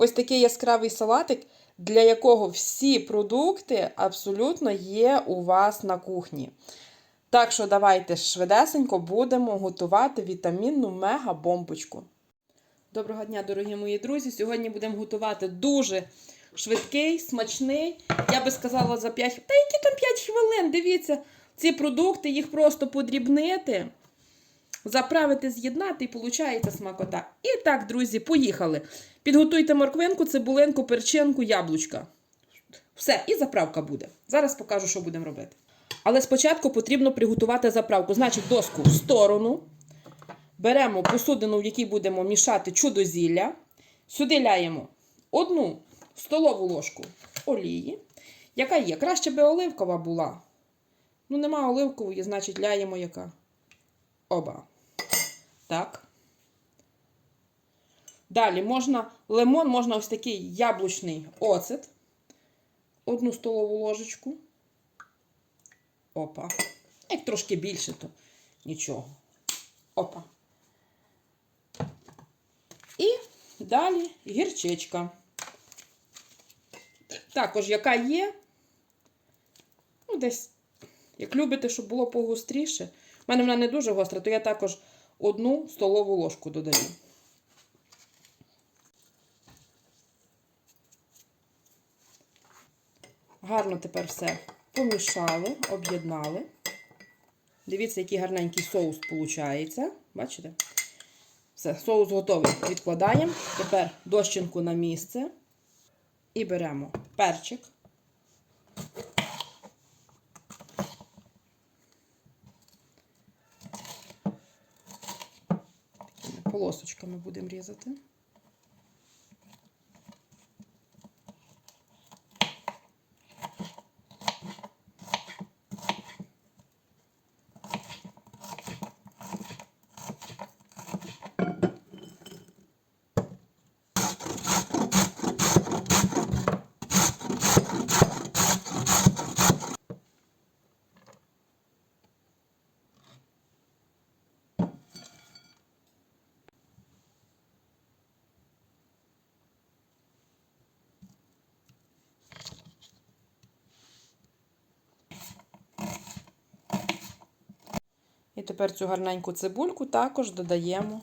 Ось такий яскравий салатик, для якого всі продукти абсолютно є у вас на кухні. Так що давайте швидесенько будемо готувати вітамінну мега-бомбочку. Доброго дня, дорогі мої друзі! Сьогодні будемо готувати дуже швидкий, смачний. Я би сказала за 5 Та які там 5 хвилин? Дивіться, ці продукти, їх просто подрібнити, заправити, з'єднати і виходить смакота. І так, друзі, поїхали. Підготуйте морквинку, цибулинку, перчинку, яблучка. Все, і заправка буде. Зараз покажу, що будемо робити. Але спочатку потрібно приготувати заправку. Значить, доску в сторону. Беремо посудину, в якій будемо мішати чудозілля. Сюди ляємо одну столову ложку олії, яка є. Краще би оливкова була. Ну, нема оливкової, значить, ляємо яка. Оба. Так. Далі можна лимон, можна ось такий яблучний оцет. Одну столову ложечку. Опа. Як трошки більше, то нічого. Опа. І далі гірчичка. Також, яка є, ну, десь, як любите, щоб було погостріше. У мене вона не дуже гостра, то я також одну столову ложку додаю. Гарно тепер все помішали, об'єднали. Дивіться, який гарненький соус виходить. Бачите? Все, соус готовий. Відкладаємо. Тепер дощинку на місце. І беремо перчик. Полосочками будемо різати. І тепер цю гарненьку цибульку також додаємо.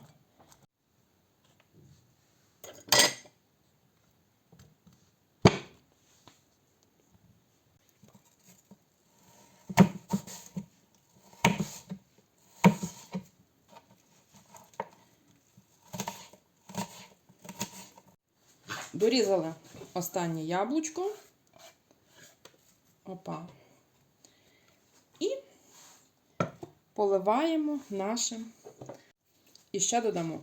Дорізали останнє яблучко. Опа. І поливаємо нашим. І ще додамо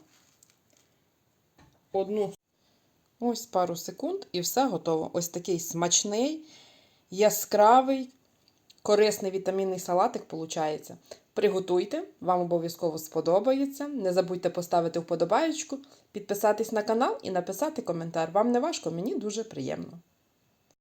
одну. Ось пару секунд, і все готово. Ось такий смачний, яскравий, корисний вітамінний салатик виходить. Приготуйте, вам обов'язково сподобається. Не забудьте поставити вподобаєчку, підписатись на канал і написати коментар. Вам не важко, мені дуже приємно.